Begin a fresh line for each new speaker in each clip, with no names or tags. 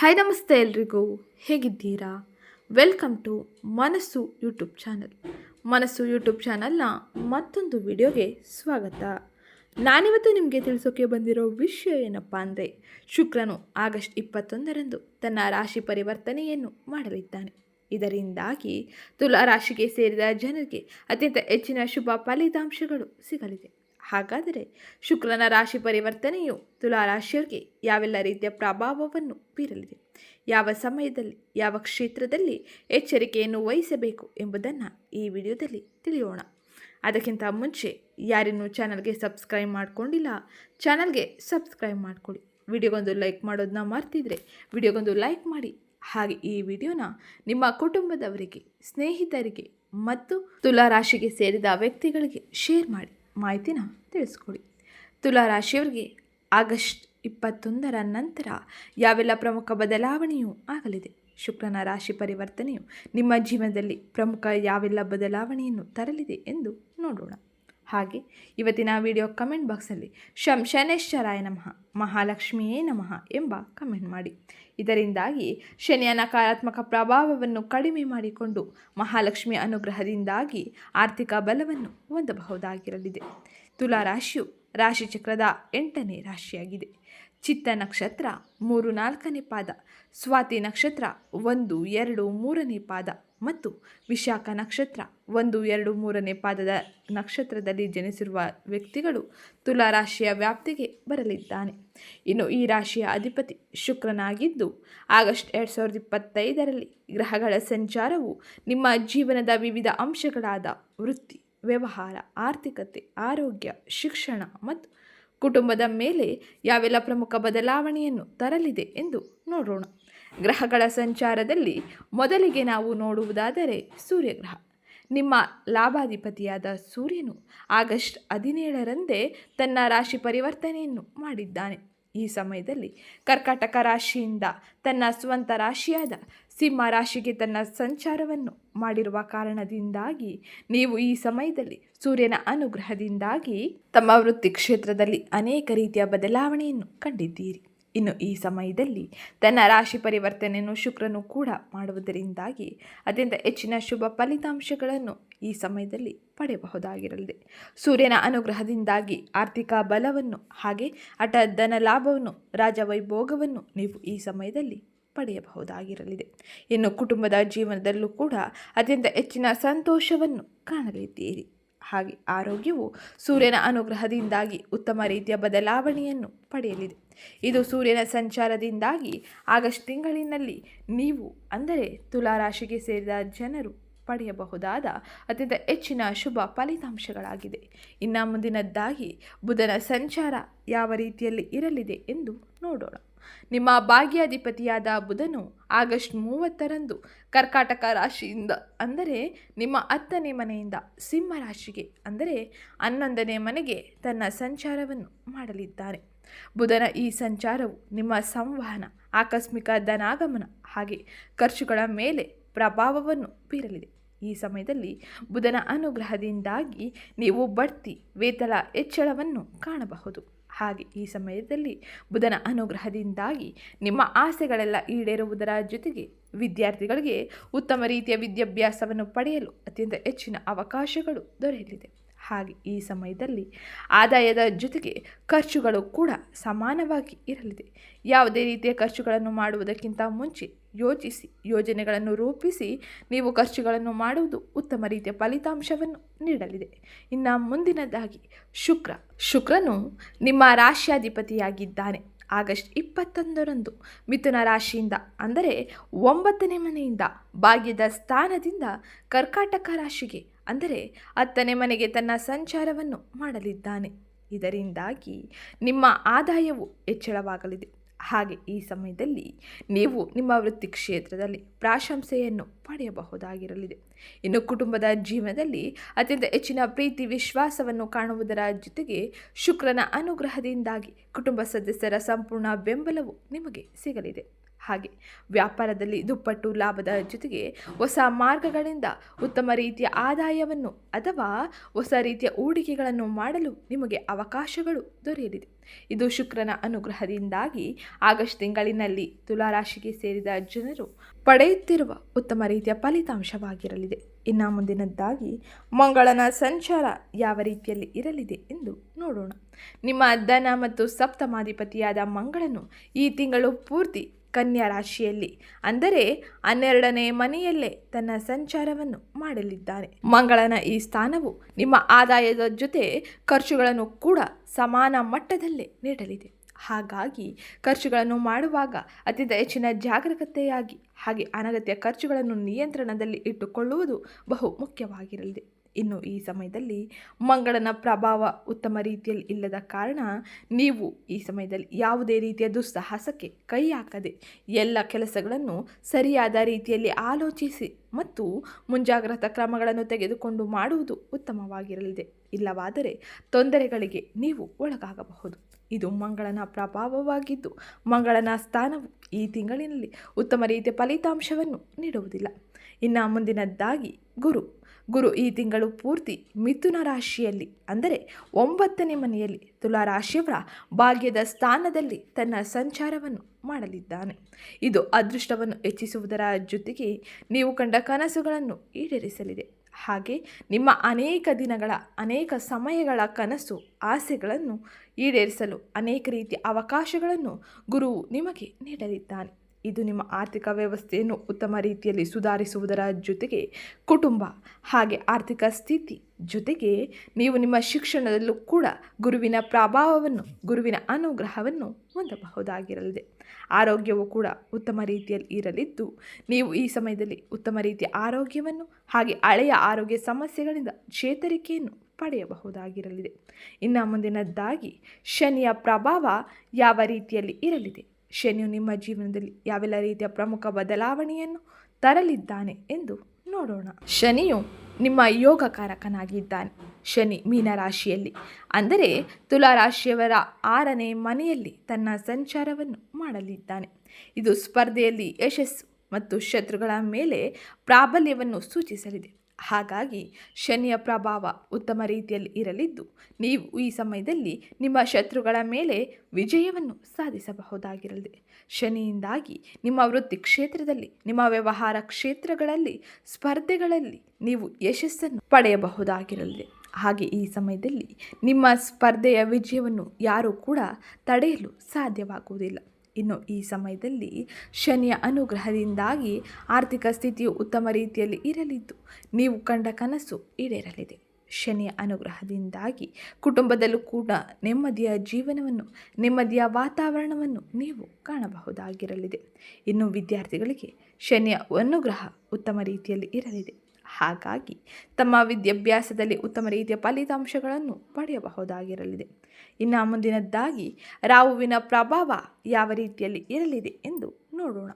Hi ನಮಸ್ತೆ ಎಲ್ರಿಗೂ. ಹೇಗಿದ್ದೀರಾ? Welcome to Manasu YouTube channel. Manasu YouTube ಚಾನಲ್ನ ಮತ್ತೊಂದು ವಿಡಿಯೋಗೆ ಸ್ವಾಗತ. ನಾನಿವತ್ತು ನಿಮಗೆ ತಿಳಿಸೋಕೆ ಬಂದಿರೋ ವಿಷಯ ಏನಪ್ಪ ಅಂದರೆ, ಶುಕ್ರನು ಆಗಸ್ಟ್ ಇಪ್ಪತ್ತೊಂದರಂದು ತನ್ನ ರಾಶಿ ಪರಿವರ್ತನೆಯನ್ನು ಮಾಡಲಿದ್ದಾನೆ. ಇದರಿಂದಾಗಿ ತುಲಾ ರಾಶಿಗೆ ಸೇರಿದ ಜನರಿಗೆ ಅತ್ಯಂತ ಹೆಚ್ಚಿನ ಶುಭ ಫಲಿತಾಂಶಗಳು ಸಿಗಲಿದೆ. ಹಾಗಾದರೆ ಶುಕ್ರನ ರಾಶಿ ಪರಿವರ್ತನೆಯು ತುಲಾ ರಾಶಿಯವರಿಗೆ ಯಾವೆಲ್ಲ ರೀತಿಯ ಪ್ರಭಾವವನ್ನು ಬೀರಲಿದೆ? ಯಾವ ಸಮಯದಲ್ಲಿ, ಯಾವ ಕ್ಷೇತ್ರದಲ್ಲಿ ಎಚ್ಚರಿಕೆಯನ್ನು ವಹಿಸಬೇಕು ಎಂಬುದನ್ನು ಈ ವಿಡಿಯೋದಲ್ಲಿ ತಿಳಿಯೋಣ. ಅದಕ್ಕಿಂತ ಮುಂಚೆ ಯಾರಿನ್ನೂ ಚಾನಲ್ಗೆ ಸಬ್ಸ್ಕ್ರೈಬ್ ಮಾಡಿಕೊಂಡಿಲ್ಲ, ಚಾನಲ್ಗೆ ಸಬ್ಸ್ಕ್ರೈಬ್ ಮಾಡ್ಕೊಳ್ಳಿ. ವಿಡಿಯೋಗೊಂದು ಲೈಕ್ ಮಾಡೋದನ್ನ ಮರ್ತಿದ್ರೆ ವಿಡಿಯೋಗೊಂದು ಲೈಕ್ ಮಾಡಿ. ಹಾಗೆ ಈ ವಿಡಿಯೋನ ನಿಮ್ಮ ಕುಟುಂಬದವರಿಗೆ, ಸ್ನೇಹಿತರಿಗೆ ಮತ್ತು ತುಲಾ ರಾಶಿಗೆ ಸೇರಿದ ವ್ಯಕ್ತಿಗಳಿಗೆ ಶೇರ್ ಮಾಡಿ. ಮಾಹಿತಿನ ತಿಳಿಸ್ಕೊಡಿ. ತುಲಾ ರಾಶಿಯವರಿಗೆ ಆಗಸ್ಟ್ ಇಪ್ಪತ್ತೊಂದರ ನಂತರ ಯಾವೆಲ್ಲ ಪ್ರಮುಖ ಬದಲಾವಣೆಯೂ ಆಗಲಿದೆ? ಶುಕ್ರನ ರಾಶಿ ಪರಿವರ್ತನೆಯು ನಿಮ್ಮ ಜೀವನದಲ್ಲಿ ಪ್ರಮುಖ ಯಾವೆಲ್ಲ ಬದಲಾವಣೆಯನ್ನು ತರಲಿದೆ ಎಂದು ನೋಡೋಣ. ಹಾಗೆ ಇವತ್ತಿನ ವಿಡಿಯೋ ಕಮೆಂಟ್ ಬಾಕ್ಸಲ್ಲಿ ಶಂ ಶನೇಶ್ವರಾಯ ನಮಃ, ಮಹಾಲಕ್ಷ್ಮಿಯೇ ನಮಃ ಎಂಬ ಕಮೆಂಟ್ ಮಾಡಿ. ಇದರಿಂದಾಗಿ ಶನಿಯ ನಕಾರಾತ್ಮಕ ಪ್ರಭಾವವನ್ನು ಕಡಿಮೆ ಮಾಡಿಕೊಂಡು ಮಹಾಲಕ್ಷ್ಮಿ ಅನುಗ್ರಹದಿಂದಾಗಿ ಆರ್ಥಿಕ ಬಲವನ್ನು ಹೊಂದಬಹುದಾಗಿರಲಿದೆ. ತುಲಾ ರಾಶಿಯು ರಾಶಿಚಕ್ರದ ಎಂಟನೇ ರಾಶಿಯಾಗಿದೆ. ಚಿತ್ತ ನಕ್ಷತ್ರ ಮೂರು ನಾಲ್ಕನೇ ಪಾದ, ಸ್ವಾತಿ ನಕ್ಷತ್ರ ಒಂದು, ಎರಡು, ಮೂರನೇ ಪಾದ ಮತ್ತು ವಿಶಾಖ ನಕ್ಷತ್ರ ಒಂದು, ಎರಡು, ಮೂರನೇ ಪಾದದ ನಕ್ಷತ್ರದಲ್ಲಿ ಜನಿಸಿರುವ ವ್ಯಕ್ತಿಗಳು ತುಲಾ ರಾಶಿಯ ವ್ಯಾಪ್ತಿಗೆ ಬರಲಿದ್ದಾನೆ. ಇನ್ನು ಈ ರಾಶಿಯ ಅಧಿಪತಿ ಶುಕ್ರನಾಗಿದ್ದು, ಆಗಸ್ಟ್ ಎರಡು ಸಾವಿರದ ಇಪ್ಪತ್ತೈದರಲ್ಲಿ ಗ್ರಹಗಳ ಸಂಚಾರವು ನಿಮ್ಮ ಜೀವನದ ವಿವಿಧ ಅಂಶಗಳಾದ ವೃತ್ತಿ, ವ್ಯವಹಾರ, ಆರ್ಥಿಕತೆ, ಆರೋಗ್ಯ, ಶಿಕ್ಷಣ ಮತ್ತು ಕುಟುಂಬದ ಮೇಲೆ ಯಾವೆಲ್ಲ ಪ್ರಮುಖ ಬದಲಾವಣೆಯನ್ನು ತರಲಿದೆ ಎಂದು ನೋಡೋಣ. ಗ್ರಹಗಳ ಸಂಚಾರದಲ್ಲಿ ಮೊದಲಿಗೆ ನಾವು ನೋಡುವುದಾದರೆ ಸೂರ್ಯಗ್ರಹ. ನಿಮ್ಮ ಲಾಭಾಧಿಪತಿಯಾದ ಸೂರ್ಯನು ಆಗಸ್ಟ್ ಹದಿನೇಳರಂದೇ ತನ್ನ ರಾಶಿ ಪರಿವರ್ತನೆಯನ್ನು ಮಾಡಿದ್ದಾನೆ. ಈ ಸಮಯದಲ್ಲಿ ಕರ್ಕಾಟಕ ರಾಶಿಯಿಂದ ತನ್ನ ಸ್ವಂತ ರಾಶಿಯಾದ ಸಿಂಹ ರಾಶಿಗೆ ತನ್ನ ಸಂಚಾರವನ್ನು ಮಾಡಿರುವ ಕಾರಣದಿಂದಾಗಿ ನೀವು ಈ ಸಮಯದಲ್ಲಿ ಸೂರ್ಯನ ಅನುಗ್ರಹದಿಂದಾಗಿ ತಮ್ಮ ವೃತ್ತಿ ಕ್ಷೇತ್ರದಲ್ಲಿ ಅನೇಕ ರೀತಿಯ ಬದಲಾವಣೆಯನ್ನು ಕಂಡಿದ್ದೀರಿ. ಇನ್ನು ಈ ಸಮಯದಲ್ಲಿ ತನ್ನ ರಾಶಿ ಪರಿವರ್ತನೆಯನ್ನು ಶುಕ್ರನು ಕೂಡ ಮಾಡುವುದರಿಂದಾಗಿ ಅತ್ಯಂತ ಹೆಚ್ಚಿನ ಶುಭ ಫಲಿತಾಂಶಗಳನ್ನು ಈ ಸಮಯದಲ್ಲಿ ಪಡೆಯಬಹುದಾಗಿರಲಿದೆ. ಸೂರ್ಯನ ಅನುಗ್ರಹದಿಂದಾಗಿ ಆರ್ಥಿಕ ಬಲವನ್ನು ಹಾಗೆ ಹಠ ಧನ ಲಾಭವನ್ನು ರಾಜವೈಭೋಗವನ್ನು ನೀವು ಈ ಸಮಯದಲ್ಲಿ ಪಡೆಯಬಹುದಾಗಿರಲಿದೆ ಇನ್ನು ಕುಟುಂಬದ ಜೀವನದಲ್ಲೂ ಕೂಡ ಅತ್ಯಂತ ಹೆಚ್ಚಿನ ಸಂತೋಷವನ್ನು ಕಾಣಲಿದ್ದೀರಿ. ಹಾಗೆ ಆರೋಗ್ಯವು ಸೂರ್ಯನ ಅನುಗ್ರಹದಿಂದಾಗಿ ಉತ್ತಮ ರೀತಿಯ ಬದಲಾವಣೆಯನ್ನು ಪಡೆಯಲಿದೆ. ಇದು ಸೂರ್ಯನ ಸಂಚಾರದಿಂದಾಗಿ ಆಗಸ್ಟ್ ತಿಂಗಳಿನಲ್ಲಿ ನೀವು, ಅಂದರೆ ತುಲಾ ರಾಶಿಗೆ ಸೇರಿದ ಜನರು, ಪಡೆಯಬಹುದಾದ ಅತ್ಯಂತ ಹೆಚ್ಚಿನ ಶುಭ ಫಲಿತಾಂಶಗಳಾಗಿದೆ. ಇನ್ನು ಮುಂದಿನದ್ದಾಗಿ ಬುಧನ ಸಂಚಾರ ಯಾವ ರೀತಿಯಲ್ಲಿ ಇರಲಿದೆ ಎಂದು ನೋಡೋಣ. ನಿಮ್ಮ ಭಾಗ್ಯಾಧಿಪತಿಯಾದ ಬುಧನು ಆಗಸ್ಟ್ ಮೂವತ್ತರಂದು ಕರ್ಕಾಟಕ ರಾಶಿಯಿಂದ, ಅಂದರೆ ನಿಮ್ಮ ಹತ್ತನೇ ಮನೆಯಿಂದ ಸಿಂಹ ರಾಶಿಗೆ, ಅಂದರೆ ಹನ್ನೊಂದನೇ ಮನೆಗೆ ತನ್ನ ಸಂಚಾರವನ್ನು ಮಾಡಲಿದ್ದಾರೆ. ಬುಧನ ಈ ಸಂಚಾರವು ನಿಮ್ಮ ಸಂವಹನ, ಆಕಸ್ಮಿಕ ಧನಾಗಮನ ಹಾಗೆ ಖರ್ಚುಗಳ ಮೇಲೆ ಪ್ರಭಾವವನ್ನು ಬೀರಲಿದೆ. ಈ ಸಮಯದಲ್ಲಿ ಬುಧನ ಅನುಗ್ರಹದಿಂದಾಗಿ ನೀವು ಬಡ್ತಿ, ವೇತನ ಹೆಚ್ಚಳವನ್ನು ಕಾಣಬಹುದು. ಹಾಗೆ ಈ ಸಮಯದಲ್ಲಿ ಬುಧನ ಅನುಗ್ರಹದಿಂದಾಗಿ ನಿಮ್ಮ ಆಸೆಗಳೆಲ್ಲ ಈಡೇರುವುದರ ಜೊತೆಗೆ ವಿದ್ಯಾರ್ಥಿಗಳಿಗೆ ಉತ್ತಮ ರೀತಿಯ ವಿದ್ಯಾಭ್ಯಾಸವನ್ನು ಪಡೆಯಲು ಅತ್ಯಂತ ಹೆಚ್ಚಿನ ಅವಕಾಶಗಳು ದೊರೆಯಲಿದೆ. ಹಾಗೆ ಈ ಸಮಯದಲ್ಲಿ ಆದಾಯದ ಜೊತೆಗೆ ಖರ್ಚುಗಳು ಕೂಡ ಸಮಾನವಾಗಿ ಇರಲಿದೆ. ಯಾವುದೇ ರೀತಿಯ ಖರ್ಚುಗಳನ್ನು ಮಾಡುವುದಕ್ಕಿಂತ ಮುಂಚೆ ಯೋಚಿಸಿ, ಯೋಜನೆಗಳನ್ನು ರೂಪಿಸಿ ನೀವು ಖರ್ಚುಗಳನ್ನು ಮಾಡುವುದು ಉತ್ತಮ ರೀತಿಯ ಫಲಿತಾಂಶವನ್ನು ನೀಡಲಿದೆ. ಇನ್ನು ಮುಂದಿನದಾಗಿ ಶುಕ್ರ. ಶುಕ್ರನು ನಿಮ್ಮ ರಾಶ್ಯಾಧಿಪತಿಯಾಗಿದ್ದಾನೆ. ಆಗಸ್ಟ್ ಇಪ್ಪತ್ತೊಂದರಂದು ಮಿಥುನ ರಾಶಿಯಿಂದ, ಅಂದರೆ ಒಂಬತ್ತನೇ ಮನೆಯಿಂದ ಭಾಗ್ಯದ ಸ್ಥಾನದಿಂದ ಕರ್ಕಾಟಕ ರಾಶಿಗೆ ಅಂದರೆ ಅತ್ತನೆ ಮನೆಗೆ ತನ್ನ ಸಂಚಾರವನ್ನು ಮಾಡಲಿದ್ದಾನೆ. ಇದರಿಂದಾಗಿ ನಿಮ್ಮ ಆದಾಯವು ಹೆಚ್ಚಳವಾಗಲಿದೆ. ಹಾಗೆ ಈ ಸಮಯದಲ್ಲಿ ನೀವು ನಿಮ್ಮ ವೃತ್ತಿ ಕ್ಷೇತ್ರದಲ್ಲಿ ಪ್ರಾಶಂಸೆಯನ್ನು ಪಡೆಯಬಹುದಾಗಿರಲಿದೆ. ಇನ್ನು ಕುಟುಂಬದ ಜೀವನದಲ್ಲಿ ಅತ್ಯಂತ ಹೆಚ್ಚಿನ ಪ್ರೀತಿ ವಿಶ್ವಾಸವನ್ನು ಕಾಣುವುದರ ಜೊತೆಗೆ ಶುಕ್ರನ ಅನುಗ್ರಹದಿಂದಾಗಿ ಕುಟುಂಬ ಸದಸ್ಯರ ಸಂಪೂರ್ಣ ಬೆಂಬಲವು ನಿಮಗೆ ಸಿಗಲಿದೆ. ಹಾಗೆ ವ್ಯಾಪಾರದಲ್ಲಿ ದುಪ್ಪಟ್ಟು ಲಾಭದ ಜೊತೆಗೆ ಹೊಸ ಮಾರ್ಗಗಳಿಂದ ಉತ್ತಮ ರೀತಿಯ ಆದಾಯವನ್ನು ಅಥವಾ ಹೊಸ ರೀತಿಯ ಹೂಡಿಕೆಗಳನ್ನು ಮಾಡಲು ನಿಮಗೆ ಅವಕಾಶಗಳು ದೊರೆಯಲಿದೆ. ಇದು ಶುಕ್ರನ ಅನುಗ್ರಹದಿಂದಾಗಿ ಆಗಸ್ಟ್ ತಿಂಗಳಿನಲ್ಲಿ ತುಲಾರಾಶಿಗೆ ಸೇರಿದ ಜನರು ಪಡೆಯುತ್ತಿರುವ ಉತ್ತಮ ರೀತಿಯ ಫಲಿತಾಂಶವಾಗಿರಲಿದೆ. ಇನ್ನು ಮುಂದಿನದ್ದಾಗಿ ಮಂಗಳನ ಸಂಚಾರ ಯಾವ ರೀತಿಯಲ್ಲಿ ಇರಲಿದೆ ಎಂದು ನೋಡೋಣ. ನಿಮ್ಮ ಧನ ಮತ್ತು ಸಪ್ತಮಾಧಿಪತಿಯಾದ ಮಂಗಳನು ಈ ತಿಂಗಳು ಪೂರ್ತಿ ಕನ್ಯಾ ರಾಶಿಯಲ್ಲಿ. ಅಂದರೆ ಹನ್ನೆರಡನೇ ಮನೆಯಲ್ಲೇ ತನ್ನ ಸಂಚಾರವನ್ನು ಮಾಡಲಿದ್ದಾನೆ. ಮಂಗಳನ ಈ ಸ್ಥಾನವು ನಿಮ್ಮ ಆದಾಯದ ಜೊತೆ ಖರ್ಚುಗಳನ್ನು ಕೂಡ ಸಮಾನ ಮಟ್ಟದಲ್ಲೇ ನೀಡಲಿದೆ. ಹಾಗಾಗಿ ಖರ್ಚುಗಳನ್ನು ಮಾಡುವಾಗ ಅತ್ಯಂತ ಹೆಚ್ಚಿನ ಜಾಗರೂಕತೆಯಾಗಿ ಹಾಗೆ ಅನಗತ್ಯ ಖರ್ಚುಗಳನ್ನು ನಿಯಂತ್ರಣದಲ್ಲಿ ಇಟ್ಟುಕೊಳ್ಳುವುದು ಬಹು ಮುಖ್ಯವಾಗಿರಲಿದೆ. ಇನ್ನು ಈ ಸಮಯದಲ್ಲಿ ಮಂಗಳನ ಪ್ರಭಾವ ಉತ್ತಮ ರೀತಿಯಲ್ಲಿ ಇಲ್ಲದ ಕಾರಣ ನೀವು ಈ ಸಮಯದಲ್ಲಿ ಯಾವುದೇ ರೀತಿಯ ದುಸ್ಸಾಹಸಕ್ಕೆ ಕೈ ಹಾಕದೆ ಎಲ್ಲ ಕೆಲಸಗಳನ್ನು ಸರಿಯಾದ ರೀತಿಯಲ್ಲಿ ಆಲೋಚಿಸಿ ಮತ್ತು ಮುಂಜಾಗ್ರತಾ ಕ್ರಮಗಳನ್ನು ತೆಗೆದುಕೊಂಡು ಮಾಡುವುದು ಉತ್ತಮವಾಗಿರಲಿದೆ. ಇಲ್ಲವಾದರೆ ತೊಂದರೆಗಳಿಗೆ ನೀವು ಒಳಗಾಗಬಹುದು. ಇದು ಮಂಗಳನ ಪ್ರಭಾವವಾಗಿದ್ದು ಮಂಗಳನ ಸ್ಥಾನವು ಈ ತಿಂಗಳಿನಲ್ಲಿ ಉತ್ತಮ ರೀತಿಯ ಫಲಿತಾಂಶವನ್ನು ನೀಡುವುದಿಲ್ಲ. ಇನ್ನು ಮುಂದಿನದ್ದಾಗಿ ಗುರು. ಗುರು ಈ ತಿಂಗಳು ಪೂರ್ತಿ ಮಿಥುನ ರಾಶಿಯಲ್ಲಿ, ಅಂದರೆ ಒಂಬತ್ತನೇ ಮನೆಯಲ್ಲಿ ತುಲಾ ರಾಶಿಯವರ ಭಾಗ್ಯದ ಸ್ಥಾನದಲ್ಲಿ ತನ್ನ ಸಂಚಾರವನ್ನು ಮಾಡಲಿದ್ದಾನೆ. ಇದು ಅದೃಷ್ಟವನ್ನು ಹೆಚ್ಚಿಸುವುದರ ಜೊತೆಗೆ ನೀವು ಕಂಡ ಕನಸುಗಳನ್ನು ಈಡೇರಿಸಲಿದೆ. ಹಾಗೆ ನಿಮ್ಮ ಅನೇಕ ದಿನಗಳ, ಅನೇಕ ಸಮಯಗಳ ಕನಸು, ಆಸೆಗಳನ್ನು ಈಡೇರಿಸಲು ಅನೇಕ ರೀತಿಯ ಅವಕಾಶಗಳನ್ನು ಗುರುವು ನಿಮಗೆ ನೀಡಲಿದ್ದಾನೆ. ಇದು ನಿಮ್ಮ ಆರ್ಥಿಕ ವ್ಯವಸ್ಥೆಯನ್ನು ಉತ್ತಮ ರೀತಿಯಲ್ಲಿ ಸುಧಾರಿಸುವುದರ ಜೊತೆಗೆ ಕುಟುಂಬ ಹಾಗೆ ಆರ್ಥಿಕ ಸ್ಥಿತಿ ಜೊತೆಗೆ ನೀವು ನಿಮ್ಮ ಶಿಕ್ಷಣದಲ್ಲೂ ಕೂಡ ಗುರುವಿನ ಪ್ರಭಾವವನ್ನು, ಗುರುವಿನ ಅನುಗ್ರಹವನ್ನು ಹೊಂದಬಹುದಾಗಿರಲಿದೆ. ಆರೋಗ್ಯವು ಕೂಡ ಉತ್ತಮ ರೀತಿಯಲ್ಲಿ ಇರಲಿದ್ದು, ನೀವು ಈ ಸಮಯದಲ್ಲಿ ಉತ್ತಮ ರೀತಿಯ ಆರೋಗ್ಯವನ್ನು ಹಾಗೆ ಹಳೆಯ ಆರೋಗ್ಯ ಸಮಸ್ಯೆಗಳಿಂದ ಚೇತರಿಕೆಯನ್ನು ಪಡೆಯಬಹುದಾಗಿರಲಿದೆ. ಇನ್ನು ಮುಂದಿನದ್ದಾಗಿ, ಶನಿಯ ಪ್ರಭಾವ ಯಾವ ರೀತಿಯಲ್ಲಿ ಇರಲಿದೆ? ಶನಿಯು ನಿಮ್ಮ ಜೀವನದಲ್ಲಿ ಯಾವೆಲ್ಲ ರೀತಿಯ ಪ್ರಮುಖ ಬದಲಾವಣೆಯನ್ನು ತರಲಿದ್ದಾನೆ ಎಂದು ನೋಡೋಣ. ಶನಿಯು ನಿಮ್ಮ ಯೋಗಕಾರಕನಾಗಿದ್ದಾನೆ. ಶನಿ ಮೀನರಾಶಿಯಲ್ಲಿ. ಅಂದರೆ ತುಲಾ ರಾಶಿಯವರ ಆರನೇ ಮನೆಯಲ್ಲಿ ತನ್ನ ಸಂಚಾರವನ್ನು ಮಾಡಲಿದ್ದಾನೆ. ಇದು ಸ್ಪರ್ಧೆಯಲ್ಲಿ ಯಶಸ್ಸು ಮತ್ತು ಶತ್ರುಗಳ ಮೇಲೆ ಪ್ರಾಬಲ್ಯವನ್ನು ಸೂಚಿಸಲಿದೆ. ಹಾಗಾಗಿ ಶನಿಯ ಪ್ರಭಾವ ಉತ್ತಮ ರೀತಿಯಲ್ಲಿ ಇರಲಿದ್ದು, ನೀವು ಈ ಸಮಯದಲ್ಲಿ ನಿಮ್ಮ ಶತ್ರುಗಳ ಮೇಲೆ ವಿಜಯವನ್ನು ಸಾಧಿಸಬಹುದಾಗಿರಲಿದೆ. ಶನಿಯಿಂದಾಗಿ ನಿಮ್ಮ ವೃತ್ತಿ ಕ್ಷೇತ್ರದಲ್ಲಿ, ನಿಮ್ಮ ವ್ಯವಹಾರ ಕ್ಷೇತ್ರಗಳಲ್ಲಿ, ಸ್ಪರ್ಧೆಗಳಲ್ಲಿ ನೀವು ಯಶಸ್ಸನ್ನು ಪಡೆಯಬಹುದಾಗಿರಲಿದೆ. ಹಾಗೆ ಈ ಸಮಯದಲ್ಲಿ ನಿಮ್ಮ ಸ್ಪರ್ಧೆಯ ವಿಜಯವನ್ನು ಯಾರೂ ಕೂಡ ತಡೆಯಲು ಸಾಧ್ಯವಾಗುವುದಿಲ್ಲ. ಇನ್ನು ಈ ಸಮಯದಲ್ಲಿ ಶನಿಯ ಅನುಗ್ರಹದಿಂದಾಗಿ ಆರ್ಥಿಕ ಸ್ಥಿತಿಯು ಉತ್ತಮ ರೀತಿಯಲ್ಲಿ ಇರಲಿದ್ದು, ನೀವು ಕಂಡ ಕನಸು ಈಡೇರಲಿದೆ. ಶನಿಯ ಅನುಗ್ರಹದಿಂದಾಗಿ ಕುಟುಂಬದಲ್ಲೂ ಕೂಡ ನೆಮ್ಮದಿಯ ಜೀವನವನ್ನು, ನೆಮ್ಮದಿಯ ವಾತಾವರಣವನ್ನು ನೀವು ಕಾಣಬಹುದಾಗಿರಲಿದೆ. ಇನ್ನು ವಿದ್ಯಾರ್ಥಿಗಳಿಗೆ ಶನಿಯ ಅನುಗ್ರಹ ಉತ್ತಮ ರೀತಿಯಲ್ಲಿ ಇರಲಿದೆ. ಹಾಗಾಗಿ ತಮ್ಮ ವಿದ್ಯಾಭ್ಯಾಸದಲ್ಲಿ ಉತ್ತಮ ರೀತಿಯ ಫಲಿತಾಂಶಗಳನ್ನು ಪಡೆಯಬಹುದಾಗಿರಲಿದೆ. ಇನ್ನು ಮುಂದಿನದ್ದಾಗಿ, ರಾಹುವಿನ ಪ್ರಭಾವ ಯಾವ ರೀತಿಯಲ್ಲಿ ಇರಲಿದೆ ಎಂದು ನೋಡೋಣ.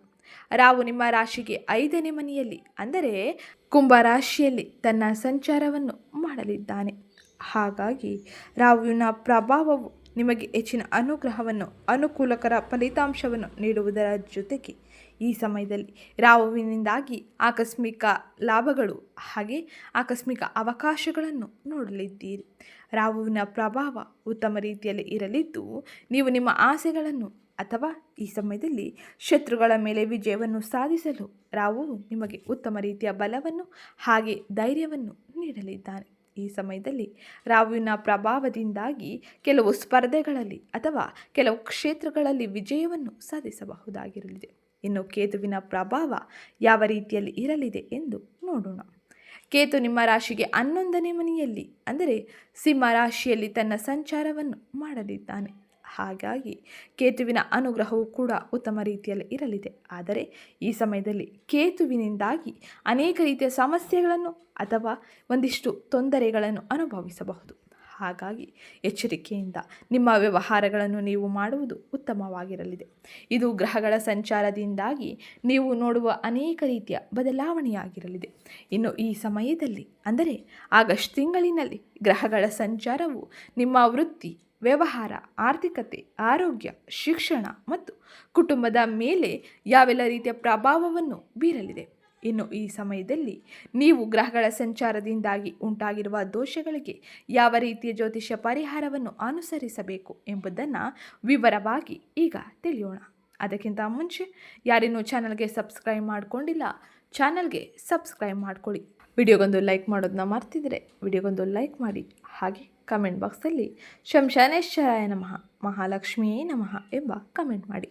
ರಾವು ನಿಮ್ಮ ರಾಶಿಗೆ ಐದನೇ ಮನೆಯಲ್ಲಿ, ಅಂದರೆ ಕುಂಭ ರಾಶಿಯಲ್ಲಿ ತನ್ನ ಸಂಚಾರವನ್ನು ಮಾಡಲಿದ್ದಾನೆ. ಹಾಗಾಗಿ ರಾಹುವಿನ ಪ್ರಭಾವವು ನಿಮಗೆ ಹೆಚ್ಚಿನ ಅನುಗ್ರಹವನ್ನು, ಅನುಕೂಲಕರ ಫಲಿತಾಂಶವನ್ನು ನೀಡುವುದರ ಜೊತೆಗೆ ಈ ಸಮಯದಲ್ಲಿ ರಾಹುವಿನಿಂದಾಗಿ ಆಕಸ್ಮಿಕ ಲಾಭಗಳು ಹಾಗೆ ಆಕಸ್ಮಿಕ ಅವಕಾಶಗಳನ್ನು ನೋಡಲಿದ್ದೀರಿ. ರಾಹುವಿನ ಪ್ರಭಾವ ಉತ್ತಮ ರೀತಿಯಲ್ಲಿ ಇರಲಿದ್ದು, ನೀವು ನಿಮ್ಮ ಆಸೆಗಳನ್ನು ಅಥವಾ ಈ ಸಮಯದಲ್ಲಿ ಶತ್ರುಗಳ ಮೇಲೆ ವಿಜಯವನ್ನು ಸಾಧಿಸಲು ರಾವು ನಿಮಗೆ ಉತ್ತಮ ರೀತಿಯ ಬಲವನ್ನು ಹಾಗೆ ಧೈರ್ಯವನ್ನು ನೀಡಲಿದ್ದಾನೆ. ಈ ಸಮಯದಲ್ಲಿ ರಾಹುವಿನ ಪ್ರಭಾವದಿಂದಾಗಿ ಕೆಲವು ಸ್ಪರ್ಧೆಗಳಲ್ಲಿ ಅಥವಾ ಕೆಲವು ಕ್ಷೇತ್ರಗಳಲ್ಲಿ ವಿಜಯವನ್ನು ಸಾಧಿಸಬಹುದಾಗಿರಲಿದೆ. ಇನ್ನು ಕೇತುವಿನ ಪ್ರಭಾವ ಯಾವ ರೀತಿಯಲ್ಲಿ ಇರಲಿದೆ ಎಂದು ನೋಡೋಣ. ಕೇತು ನಿಮ್ಮ ರಾಶಿಗೆ ಹನ್ನೊಂದನೇ ಮನೆಯಲ್ಲಿ, ಅಂದರೆ ಸಿಂಹ ರಾಶಿಯಲ್ಲಿ ತನ್ನ ಸಂಚಾರವನ್ನು ಮಾಡಲಿದ್ದಾನೆ. ಹಾಗಾಗಿ ಕೇತುವಿನ ಅನುಗ್ರಹವು ಕೂಡ ಉತ್ತಮ ರೀತಿಯಲ್ಲಿ ಇರಲಿದೆ. ಆದರೆ ಈ ಸಮಯದಲ್ಲಿ ಕೇತುವಿನಿಂದಾಗಿ ಅನೇಕ ರೀತಿಯ ಸಮಸ್ಯೆಗಳನ್ನು ಅಥವಾ ಒಂದಿಷ್ಟು ತೊಂದರೆಗಳನ್ನು ಅನುಭವಿಸಬಹುದು. ಹಾಗಾಗಿ ಎಚ್ಚರಿಕೆಯಿಂದ ನಿಮ್ಮ ವ್ಯವಹಾರಗಳನ್ನು ನೀವು ಮಾಡುವುದು ಉತ್ತಮವಾಗಿರಲಿದೆ. ಇದು ಗ್ರಹಗಳ ಸಂಚಾರದಿಂದಾಗಿ ನೀವು ನೋಡುವ ಅನೇಕ ರೀತಿಯ ಬದಲಾವಣೆಯಾಗಿರಲಿದೆ. ಇನ್ನು ಈ ಸಮಯದಲ್ಲಿ, ಅಂದರೆ ಆಗಸ್ಟ್ ತಿಂಗಳಿನಲ್ಲಿ, ಗ್ರಹಗಳ ಸಂಚಾರವು ನಿಮ್ಮ ವೃತ್ತಿ ವ್ಯವಹಾರ, ಆರ್ಥಿಕತೆ, ಆರೋಗ್ಯ, ಶಿಕ್ಷಣ ಮತ್ತು ಕುಟುಂಬದ ಮೇಲೆ ಯಾವೆಲ್ಲ ರೀತಿಯ ಪ್ರಭಾವವನ್ನು ಬೀರಲಿದೆ? ಇನ್ನು ಈ ಸಮಯದಲ್ಲಿ ನೀವು ಗ್ರಹಗಳ ಸಂಚಾರದಿಂದಾಗಿ ಉಂಟಾಗಿರುವ ದೋಷಗಳಿಗೆ ಯಾವ ರೀತಿಯ ಜ್ಯೋತಿಷ್ಯ ಪರಿಹಾರವನ್ನು ಅನುಸರಿಸಬೇಕು ಎಂಬುದನ್ನು ವಿವರವಾಗಿ ಈಗ ತಿಳಿಯೋಣ. ಅದಕ್ಕಿಂತ ಮುಂಚೆ ಯಾರಿನ್ನೂ ಚಾನಲ್ಗೆ ಸಬ್ಸ್ಕ್ರೈಬ್ ಮಾಡಿಕೊಂಡಿಲ್ಲ, ಚಾನಲ್ಗೆ ಸಬ್ಸ್ಕ್ರೈಬ್ ಮಾಡ್ಕೊಳ್ಳಿ. ವಿಡಿಯೋಗೊಂದು ಲೈಕ್ ಮಾಡೋದನ್ನ ಮರ್ತಿದ್ರೆ ವಿಡಿಯೋಗೊಂದು ಲೈಕ್ ಮಾಡಿ. ಹಾಗೆ. ಕಮೆಂಟ್ ಬಾಕ್ಸಲ್ಲಿ ಶಂಶಾನೇಶ್ವರಾಯ ನಮಃ, ಮಹಾಲಕ್ಷ್ಮಿಯೇ ನಮಃ ಎಂಬ ಕಮೆಂಟ್ ಮಾಡಿ.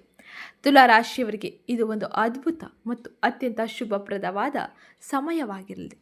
ತುಲಾ ರಾಶಿಯವರಿಗೆ ಇದು ಒಂದು ಅದ್ಭುತ ಮತ್ತು ಅತ್ಯಂತ ಶುಭಪ್ರದವಾದ ಸಮಯವಾಗಿರಲಿದೆ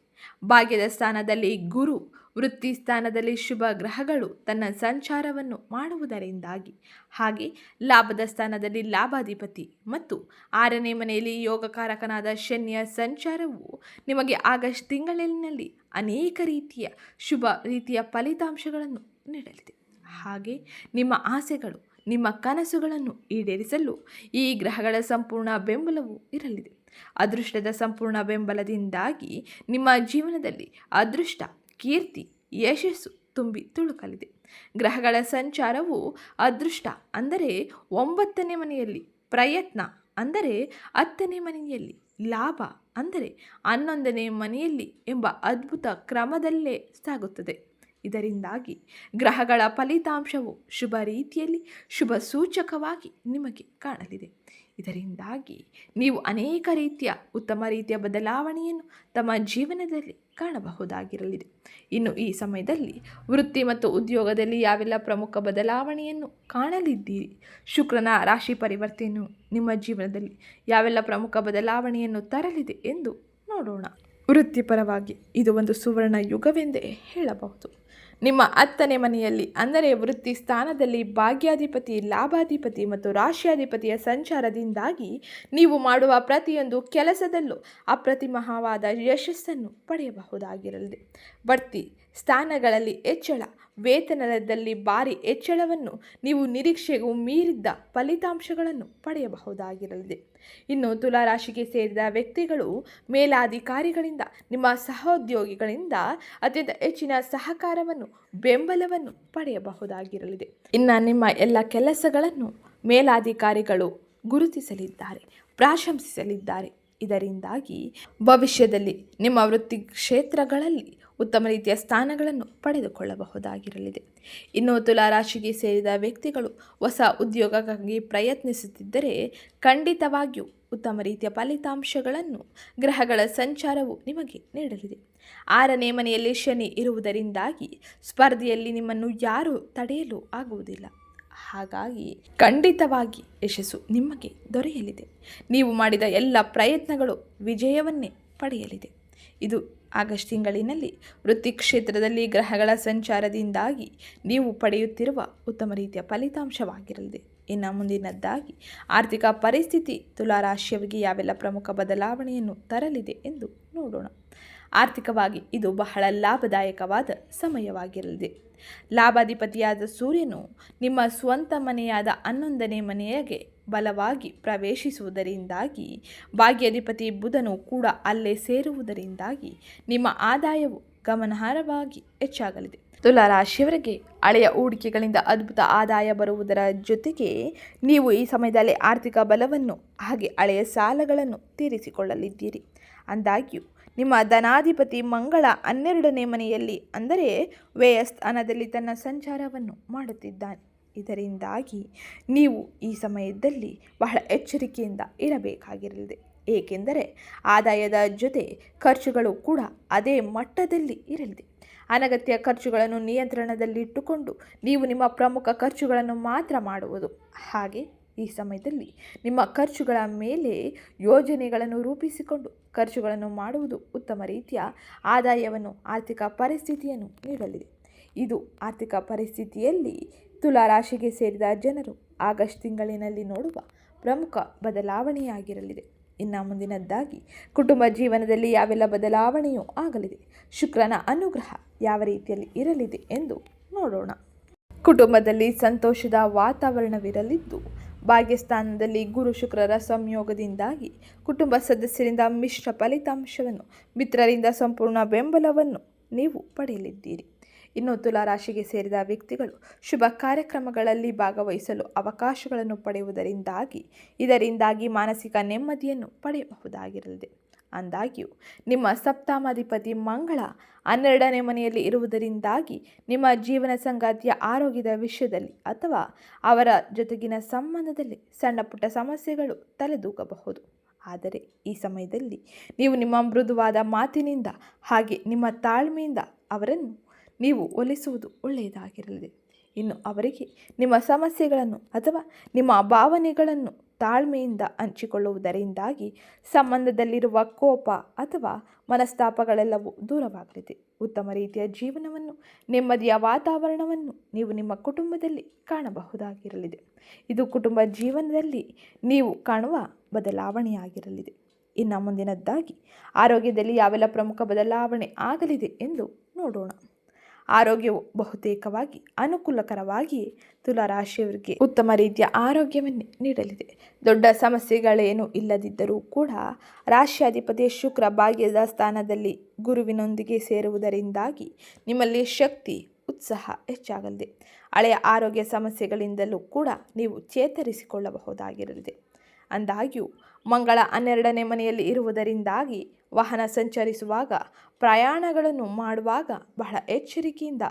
ಭಾಗ್ಯದ ಸ್ಥಾನದಲ್ಲಿ ಗುರು ವೃತ್ತಿ ಸ್ಥಾನದಲ್ಲಿ ಶುಭ ಗ್ರಹಗಳು ತನ್ನ ಸಂಚಾರವನ್ನು ಮಾಡುವುದರಿಂದಾಗಿ. ಹಾಗೆ ಲಾಭದ ಸ್ಥಾನದಲ್ಲಿ ಲಾಭಾಧಿಪತಿ ಮತ್ತು ಆರನೇ ಮನೆಯಲ್ಲಿ ಯೋಗಕಾರಕನಾದ ಶನಿಯ ಸಂಚಾರವು ನಿಮಗೆ ಆಗಸ್ಟ್ ತಿಂಗಳಿನಲ್ಲಿ ಅನೇಕ ರೀತಿಯ ಶುಭ ರೀತಿಯ ಫಲಿತಾಂಶಗಳನ್ನು ನೀಡಲಿದೆ. ಹಾಗೆ ನಿಮ್ಮ ಆಸೆಗಳು, ನಿಮ್ಮ ಕನಸುಗಳನ್ನು ಈಡೇರಿಸಲು ಈ ಗ್ರಹಗಳ ಸಂಪೂರ್ಣ ಬೆಂಬಲವು ಇರಲಿದೆ. ಅದೃಷ್ಟದ ಸಂಪೂರ್ಣ ಬೆಂಬಲದಿಂದಾಗಿ ನಿಮ್ಮ ಜೀವನದಲ್ಲಿ ಅದೃಷ್ಟ ಕೀರ್ತಿ, ಯಶಸ್ಸು ತುಂಬಿ ತುಳುಕಲಿದೆ. ಗ್ರಹಗಳ ಸಂಚಾರವು ಅದೃಷ್ಟ ಅಂದರೆ ಒಂಬತ್ತನೇ ಮನೆಯಲ್ಲಿ ಪ್ರಯತ್ನ ಅಂದರೆ ಹತ್ತನೇ ಮನೆಯಲ್ಲಿ ಲಾಭ ಅಂದರೆ ಹನ್ನೊಂದನೇ ಮನೆಯಲ್ಲಿ ಎಂಬ ಅದ್ಭುತ ಕ್ರಮದಲ್ಲೇ ಸಾಗುತ್ತದೆ. ಇದರಿಂದಾಗಿ ಗ್ರಹಗಳ ಫಲಿತಾಂಶವು ಶುಭ ರೀತಿಯಲ್ಲಿ ಶುಭ ಸೂಚಕವಾಗಿ ನಿಮಗೆ ಕಾಣಲಿದೆ. ಇದರಿಂದಾಗಿ ನೀವು ಅನೇಕ ರೀತಿಯ ಉತ್ತಮ ರೀತಿಯ ಬದಲಾವಣೆಯನ್ನು ತಮ್ಮ ಜೀವನದಲ್ಲಿ ಕಾಣಬಹುದಾಗಿರಲಿದೆ. ಇನ್ನು ಈ ಸಮಯದಲ್ಲಿ ವೃತ್ತಿ ಮತ್ತು ಉದ್ಯೋಗದಲ್ಲಿ ಯಾವೆಲ್ಲ ಪ್ರಮುಖ ಬದಲಾವಣೆಯನ್ನು ಕಾಣಲಿದ್ದೀರಿ? ಶುಕ್ರನ ರಾಶಿ ಪರಿವರ್ತನೆಯು ನಿಮ್ಮ ಜೀವನದಲ್ಲಿ ಯಾವೆಲ್ಲ ಪ್ರಮುಖ ಬದಲಾವಣೆಯನ್ನು ತರಲಿದೆ ಎಂದು ನೋಡೋಣ. ವೃತ್ತಿಪರವಾಗಿ ಇದು ಒಂದು ಸುವರ್ಣ ಯುಗವೆಂದೇ ಹೇಳಬಹುದು. ನಿಮ್ಮ ಹತ್ತನೇ ಮನೆಯಲ್ಲಿ, ಅಂದರೆ ವೃತ್ತಿ ಸ್ಥಾನದಲ್ಲಿ ಭಾಗ್ಯಾಧಿಪತಿ, ಲಾಭಾಧಿಪತಿ ಮತ್ತು ರಾಶಿಯಾಧಿಪತಿಯ ಸಂಚಾರದಿಂದಾಗಿ ನೀವು ಮಾಡುವ ಪ್ರತಿಯೊಂದು ಕೆಲಸದಲ್ಲೂ ಅಪ್ರತಿಮಹವಾದ ಯಶಸ್ಸನ್ನು ಪಡೆಯಬಹುದಾಗಿರಲಿದೆ. ಬಡ್ತಿ ಸ್ಥಾನಗಳಲ್ಲಿ ಹೆಚ್ಚಳ, ವೇತನದಲ್ಲಿ ಭಾರಿ ಹೆಚ್ಚಳವನ್ನು ನೀವು ನಿರೀಕ್ಷೆಗೂ ಮೀರಿದ್ದ ಫಲಿತಾಂಶಗಳನ್ನು ಪಡೆಯಬಹುದಾಗಿರಲಿದೆ. ಇನ್ನು ತುಲಾರಾಶಿಗೆ ಸೇರಿದ ವ್ಯಕ್ತಿಗಳು ಮೇಲಾಧಿಕಾರಿಗಳಿಂದ, ನಿಮ್ಮ ಸಹೋದ್ಯೋಗಿಗಳಿಂದ ಅತ್ಯಂತ ಹೆಚ್ಚಿನ ಸಹಕಾರವನ್ನು, ಬೆಂಬಲವನ್ನು ಪಡೆಯಬಹುದಾಗಿರಲಿದೆ. ಇನ್ನು ನಿಮ್ಮ ಎಲ್ಲ ಕೆಲಸಗಳನ್ನು ಮೇಲಾಧಿಕಾರಿಗಳು ಗುರುತಿಸಲಿದ್ದಾರೆ, ಪ್ರಶಂಸಿಸಲಿದ್ದಾರೆ. ಇದರಿಂದಾಗಿ ಭವಿಷ್ಯದಲ್ಲಿ ನಿಮ್ಮ ವೃತ್ತಿ ಕ್ಷೇತ್ರಗಳಲ್ಲಿ ಉತ್ತಮ ರೀತಿಯ ಸ್ಥಾನಗಳನ್ನು ಪಡೆದುಕೊಳ್ಳಬಹುದಾಗಿರಲಿದೆ. ಇನ್ನು ತುಲಾರಾಶಿಗೆ ಸೇರಿದ ವ್ಯಕ್ತಿಗಳು ಹೊಸ ಉದ್ಯೋಗಕ್ಕಾಗಿ ಪ್ರಯತ್ನಿಸುತ್ತಿದ್ದರೆ ಖಂಡಿತವಾಗಿಯೂ ಉತ್ತಮ ರೀತಿಯ ಫಲಿತಾಂಶಗಳನ್ನು ಗ್ರಹಗಳ ಸಂಚಾರವು ನಿಮಗೆ ನೀಡಲಿದೆ. ಆರನೇ ಮನೆಯಲ್ಲಿ ಶನಿ ಇರುವುದರಿಂದಾಗಿ ಸ್ಪರ್ಧೆಯಲ್ಲಿ ನಿಮ್ಮನ್ನು ಯಾರೂ ತಡೆಯಲು ಆಗುವುದಿಲ್ಲ. ಹಾಗಾಗಿ ಖಂಡಿತವಾಗಿ ಯಶಸ್ಸು ನಿಮಗೆ ದೊರೆಯಲಿದೆ. ನೀವು ಮಾಡಿದ ಎಲ್ಲ ಪ್ರಯತ್ನಗಳು ವಿಜಯವನ್ನೇ ಪಡೆಯಲಿದೆ. ಇದು ಆಗಸ್ಟ್ ತಿಂಗಳಿನಲ್ಲಿ ವೃತ್ತಿ ಕ್ಷೇತ್ರದಲ್ಲಿ ಗ್ರಹಗಳ ಸಂಚಾರದಿಂದಾಗಿ ನೀವು ಪಡೆಯುತ್ತಿರುವ ಉತ್ತಮ ರೀತಿಯ ಫಲಿತಾಂಶವಾಗಿರಲಿದೆ. ಇನ್ನು ಮುಂದಿನದ್ದಾಗಿ, ಆರ್ಥಿಕ ಪರಿಸ್ಥಿತಿ ತುಲಾರಾಶಿಯವರಿಗೆ ಯಾವೆಲ್ಲ ಪ್ರಮುಖ ಬದಲಾವಣೆಯನ್ನು ತರಲಿದೆ ಎಂದು ನೋಡೋಣ. ಆರ್ಥಿಕವಾಗಿ ಇದು ಬಹಳ ಲಾಭದಾಯಕವಾದ ಸಮಯವಾಗಿರಲಿದೆ. ಲಾಭಾಧಿಪತಿಯಾದ ಸೂರ್ಯನು ನಿಮ್ಮ ಸ್ವಂತ ಮನೆಯಾದ ಹನ್ನೊಂದನೇ ಮನೆಯಗೆ ಬಲವಾಗಿ ಪ್ರವೇಶಿಸುವುದರಿಂದಾಗಿ, ಭಾಗ್ಯಾಧಿಪತಿ ಬುಧನು ಕೂಡ ಅಲ್ಲೇ ಸೇರುವುದರಿಂದಾಗಿ ನಿಮ್ಮ ಆದಾಯವು ಗಮನಾರ್ಹವಾಗಿ ಹೆಚ್ಚಾಗಲಿದೆ. ತುಲಾ ರಾಶಿಯವರಿಗೆ ಹಳೆಯ ಹೂಡಿಕೆಗಳಿಂದ ಅದ್ಭುತ ಆದಾಯ ಬರುವುದರ ಜೊತೆಗೆ ನೀವು ಈ ಸಮಯದಲ್ಲಿ ಆರ್ಥಿಕ ಬಲವನ್ನು ಹಾಗೆ ಹಳೆಯ ಸಾಲಗಳನ್ನು ತೀರಿಸಿಕೊಳ್ಳಲಿದ್ದೀರಿ. ಅಂದಾಗ್ಯೂ, ನಿಮ್ಮ ಧನಾಧಿಪತಿ ಮಂಗಳ ಹನ್ನೆರಡನೇ ಮನೆಯಲ್ಲಿ ಅಂದರೆ ವ್ಯಯಸ್ಥಾನದಲ್ಲಿ ತನ್ನ ಸಂಚಾರವನ್ನು ಮಾಡುತ್ತಿದ್ದಾನೆ. ಇದರಿಂದಾಗಿ ನೀವು ಈ ಸಮಯದಲ್ಲಿ ಬಹಳ ಎಚ್ಚರಿಕೆಯಿಂದ ಇರಬೇಕಾಗಿರಲಿದೆ. ಏಕೆಂದರೆ ಆದಾಯದ ಜೊತೆ ಖರ್ಚುಗಳು ಕೂಡ ಅದೇ ಮಟ್ಟದಲ್ಲಿ ಇರಲಿದೆ. ಅನಗತ್ಯ ಖರ್ಚುಗಳನ್ನು ನಿಯಂತ್ರಣದಲ್ಲಿಟ್ಟುಕೊಂಡು ನೀವು ನಿಮ್ಮ ಪ್ರಮುಖ ಖರ್ಚುಗಳನ್ನು ಮಾತ್ರ ಮಾಡುವುದು. ಹಾಗೆ ಈ ಸಮಯದಲ್ಲಿ ನಿಮ್ಮ ಖರ್ಚುಗಳ ಮೇಲೆ ಯೋಜನೆಗಳನ್ನು ರೂಪಿಸಿಕೊಂಡು ಖರ್ಚುಗಳನ್ನು ಮಾಡುವುದು ಉತ್ತಮ ರೀತಿಯ ಆದಾಯವನ್ನು, ಆರ್ಥಿಕ ಪರಿಸ್ಥಿತಿಯನ್ನು ನೀಡಲಿದೆ. ಇದು ಆರ್ಥಿಕ ಪರಿಸ್ಥಿತಿಯಲ್ಲಿ ತುಲಾ ರಾಶಿಗೆ ಸೇರಿದ ಜನರು ಆಗಸ್ಟ್ ತಿಂಗಳಿನಲ್ಲಿ ನೋಡುವ ಪ್ರಮುಖ ಬದಲಾವಣೆಯಾಗಿರಲಿದೆ. ಇನ್ನು ಮುಂದಿನದ್ದಾಗಿ, ಕುಟುಂಬ ಜೀವನದಲ್ಲಿ ಯಾವೆಲ್ಲ ಬದಲಾವಣೆಯೂ ಆಗಲಿದೆ. ಶುಕ್ರನ ಅನುಗ್ರಹ ಯಾವ ರೀತಿಯಲ್ಲಿ ಇರಲಿದೆ ಎಂದು ನೋಡೋಣ. ಕುಟುಂಬದಲ್ಲಿ ಸಂತೋಷದ ವಾತಾವರಣವಿರಲಿದ್ದು, ಭಾಗ್ಯಸ್ಥಾನದಲ್ಲಿ ಗುರು ಶುಕ್ರರ ಸಂಯೋಗದಿಂದಾಗಿ ಕುಟುಂಬ ಸದಸ್ಯರಿಂದ ಮಿಶ್ರ ಫಲಿತಾಂಶವನ್ನು, ಮಿತ್ರರಿಂದ ಸಂಪೂರ್ಣ ಬೆಂಬಲವನ್ನು ನೀವು ಪಡೆಯಲಿದ್ದೀರಿ. ಇನ್ನು ತುಲಾರಾಶಿಗೆ ಸೇರಿದ ವ್ಯಕ್ತಿಗಳು ಶುಭ ಕಾರ್ಯಕ್ರಮಗಳಲ್ಲಿ ಭಾಗವಹಿಸಲು ಅವಕಾಶಗಳನ್ನು ಪಡೆಯುವುದರಿಂದಾಗಿ, ಇದರಿಂದಾಗಿ ಮಾನಸಿಕ ನೆಮ್ಮದಿಯನ್ನು ಪಡೆಯಬಹುದಾಗಿರಲಿದೆ. ಅಂದಾಗ್ಯೂ, ನಿಮ್ಮ ಸಪ್ತಾಮಾಧಿಪತಿ ಮಂಗಳ ಹನ್ನೆರಡನೇ ಮನೆಯಲ್ಲಿ ಇರುವುದರಿಂದಾಗಿ ನಿಮ್ಮ ಜೀವನ ಸಂಗಾತಿಯ ಆರೋಗ್ಯದ ವಿಷಯದಲ್ಲಿ ಅಥವಾ ಅವರ ಜೊತೆಗಿನ ಸಂಬಂಧದಲ್ಲಿ ಸಣ್ಣ ಪುಟ್ಟ ಸಮಸ್ಯೆಗಳು ತಲೆದೂಗಬಹುದು. ಆದರೆ, ಈ ಸಮಯದಲ್ಲಿ ನೀವು ನಿಮ್ಮ ಮೃದುವಾದ ಮಾತಿನಿಂದ ಹಾಗೆ ನಿಮ್ಮ ತಾಳ್ಮೆಯಿಂದ ಅವರನ್ನು ನೀವು ಒಲಿಸುವುದು ಒಳ್ಳೆಯದಾಗಿರಲಿದೆ ಇನ್ನು ಅವರಿಗೆ ನಿಮ್ಮ ಸಮಸ್ಯೆಗಳನ್ನು ಅಥವಾ ನಿಮ್ಮ ಭಾವನೆಗಳನ್ನು ತಾಳ್ಮೆಯಿಂದ ಹಂಚಿಕೊಳ್ಳುವುದರಿಂದಾಗಿ ಸಂಬಂಧದಲ್ಲಿರುವ ಕೋಪ ಅಥವಾ ಮನಸ್ತಾಪಗಳೆಲ್ಲವೂ ದೂರವಾಗಲಿದೆ. ಉತ್ತಮ ರೀತಿಯ ಜೀವನವನ್ನು, ನೆಮ್ಮದಿಯ ವಾತಾವರಣವನ್ನು ನೀವು ನಿಮ್ಮ ಕುಟುಂಬದಲ್ಲಿ ಕಾಣಬಹುದಾಗಿರಲಿದೆ. ಇದು ಕುಟುಂಬ ಜೀವನದಲ್ಲಿ ನೀವು ಕಾಣುವ ಬದಲಾವಣೆಯಾಗಿರಲಿದೆ. ಇನ್ನು ಮುಂದಿನದ್ದಾಗಿ, ಆರೋಗ್ಯದಲ್ಲಿ ಯಾವೆಲ್ಲ ಪ್ರಮುಖ ಬದಲಾವಣೆ ಆಗಲಿದೆ ಎಂದು ನೋಡೋಣ. ಆರೋಗ್ಯವು ಬಹುತೇಕವಾಗಿ ಅನುಕೂಲಕರವಾಗಿ ತುಲಾರಾಶಿಯವರಿಗೆ ಉತ್ತಮ ರೀತಿಯ ಆರೋಗ್ಯವನ್ನು ನೀಡಲಿದೆ. ದೊಡ್ಡ ಸಮಸ್ಯೆಗಳೇನು ಇಲ್ಲದಿದ್ದರೂ ಕೂಡ ರಾಶಿಯಾಧಿಪತಿ ಶುಕ್ರ ಭಾಗ್ಯದ ಸ್ಥಾನದಲ್ಲಿ ಗುರುವಿನೊಂದಿಗೆ ಸೇರುವುದರಿಂದಾಗಿ ನಿಮ್ಮಲ್ಲಿ ಶಕ್ತಿ, ಉತ್ಸಾಹ ಹೆಚ್ಚಾಗಲಿದೆ. ಹಳೆಯ ಆರೋಗ್ಯ ಸಮಸ್ಯೆಗಳಿಂದಲೂ ಕೂಡ ನೀವು ಚೇತರಿಸಿಕೊಳ್ಳಬಹುದಾಗಿರಲಿದೆ. ಅಂದಾಗ್ಯೂ, ಮಂಗಳ ಹನ್ನೆರಡನೇ ಮನೆಯಲ್ಲಿ ಇರುವುದರಿಂದಾಗಿ ವಾಹನ ಸಂಚರಿಸುವಾಗ, ಪ್ರಯಾಣಗಳನ್ನು ಮಾಡುವಾಗ ಬಹಳ ಎಚ್ಚರಿಕೆಯಿಂದ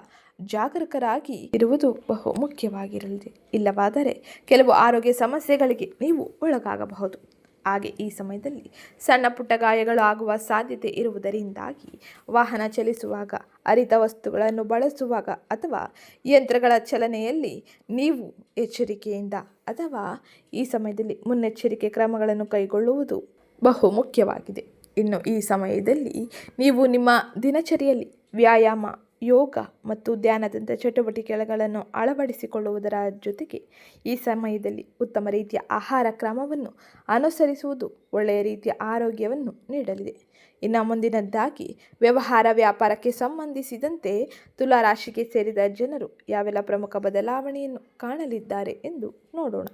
ಜಾಗರೂಕರಾಗಿ ಇರುವುದು ಬಹು ಮುಖ್ಯವಾಗಿರಲಿದೆ. ಇಲ್ಲವಾದರೆ ಕೆಲವು ಆರೋಗ್ಯ ಸಮಸ್ಯೆಗಳಿಗೆ ನೀವು ಒಳಗಾಗಬಹುದು. ಹಾಗೆ ಈ ಸಮಯದಲ್ಲಿ ಸಣ್ಣ ಪುಟ್ಟ ಗಾಯಗಳು ಆಗುವ ಸಾಧ್ಯತೆ ಇರುವುದರಿಂದಾಗಿ ವಾಹನ ಚಲಿಸುವಾಗ ಅರಿತ ವಸ್ತುಗಳನ್ನು ಬಳಸುವಾಗ ಅಥವಾ ಯಂತ್ರಗಳ ಚಲನೆಯಲ್ಲಿ ನೀವು ಎಚ್ಚರಿಕೆಯಿಂದ ಅಥವಾ ಈ ಸಮಯದಲ್ಲಿ ಮುನ್ನೆಚ್ಚರಿಕೆ ಕ್ರಮಗಳನ್ನು ಕೈಗೊಳ್ಳುವುದು ಬಹು ಮುಖ್ಯವಾಗಿದೆ. ಇನ್ನು ಈ ಸಮಯದಲ್ಲಿ ನೀವು ನಿಮ್ಮ ದಿನಚರಿಯಲ್ಲಿ ವ್ಯಾಯಾಮ, ಯೋಗ ಮತ್ತು ಧ್ಯಾನದಂಥ ಚಟುವಟಿಕೆಗಳನ್ನು ಅಳವಡಿಸಿಕೊಳ್ಳುವುದರ ಜೊತೆಗೆ ಈ ಸಮಯದಲ್ಲಿ ಉತ್ತಮ ರೀತಿಯ ಆಹಾರ ಕ್ರಮವನ್ನು ಅನುಸರಿಸುವುದು ಒಳ್ಳೆಯ ರೀತಿಯ ಆರೋಗ್ಯವನ್ನು ನೀಡಲಿದೆ. ಇನ್ನು ಮುಂದಿನದ್ದಾಗಿ, ವ್ಯವಹಾರ ವ್ಯಾಪಾರಕ್ಕೆ ಸಂಬಂಧಿಸಿದಂತೆ ತುಲಾರಾಶಿಗೆ ಸೇರಿದ ಜನರು ಯಾವೆಲ್ಲ ಪ್ರಮುಖ ಬದಲಾವಣೆಯನ್ನು ಕಾಣಲಿದ್ದಾರೆ ಎಂದು ನೋಡೋಣ.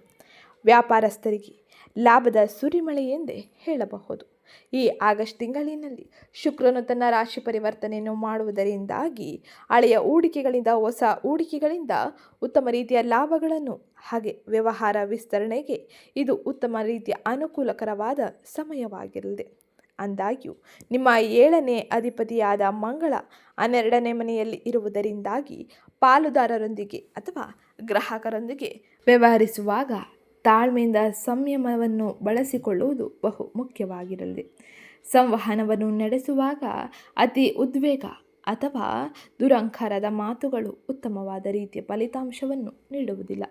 ವ್ಯಾಪಾರಸ್ಥರಿಗೆ ಲಾಭದ ಸುರಿಮಳೆ ಎಂದೇ ಹೇಳಬಹುದು. ಈ ಆಗಸ್ಟ್ ತಿಂಗಳಿನಲ್ಲಿ ಶುಕ್ರನು ತನ್ನ ರಾಶಿ ಪರಿವರ್ತನೆಯನ್ನು ಮಾಡುವುದರಿಂದಾಗಿ ಹಳೆಯ ಹೂಡಿಕೆಗಳಿಂದ, ಹೊಸ ಹೂಡಿಕೆಗಳಿಂದ ಉತ್ತಮ ರೀತಿಯ ಲಾಭಗಳನ್ನು ಹಾಗೆ ವ್ಯವಹಾರ ವಿಸ್ತರಣೆಗೆ ಇದು ಉತ್ತಮ ರೀತಿಯ ಅನುಕೂಲಕರವಾದ ಸಮಯವಾಗಿರಲಿದೆ. ಅಂದಾಗ್ಯೂ, ನಿಮ್ಮ ಏಳನೇ ಅಧಿಪತಿಯಾದ ಮಂಗಳ ಹನ್ನೆರಡನೇ ಮನೆಯಲ್ಲಿ ಇರುವುದರಿಂದಾಗಿ ಪಾಲುದಾರರೊಂದಿಗೆ ಅಥವಾ ಗ್ರಾಹಕರೊಂದಿಗೆ ವ್ಯವಹರಿಸುವಾಗ ತಾಳ್ಮೆಯಿಂದ ಸಂಯಮವನ್ನು ಬಳಸಿಕೊಳ್ಳುವುದು ಬಹು ಮುಖ್ಯವಾಗಿರಲಿದೆ ಸಂವಹನವನ್ನು ನಡೆಸುವಾಗ ಅತಿ ಉದ್ವೇಗ ಅಥವಾ ದುರಂಕಾರದ ಮಾತುಗಳು ಉತ್ತಮವಾದ ರೀತಿಯ ಫಲಿತಾಂಶವನ್ನು ನೀಡುವುದಿಲ್ಲ.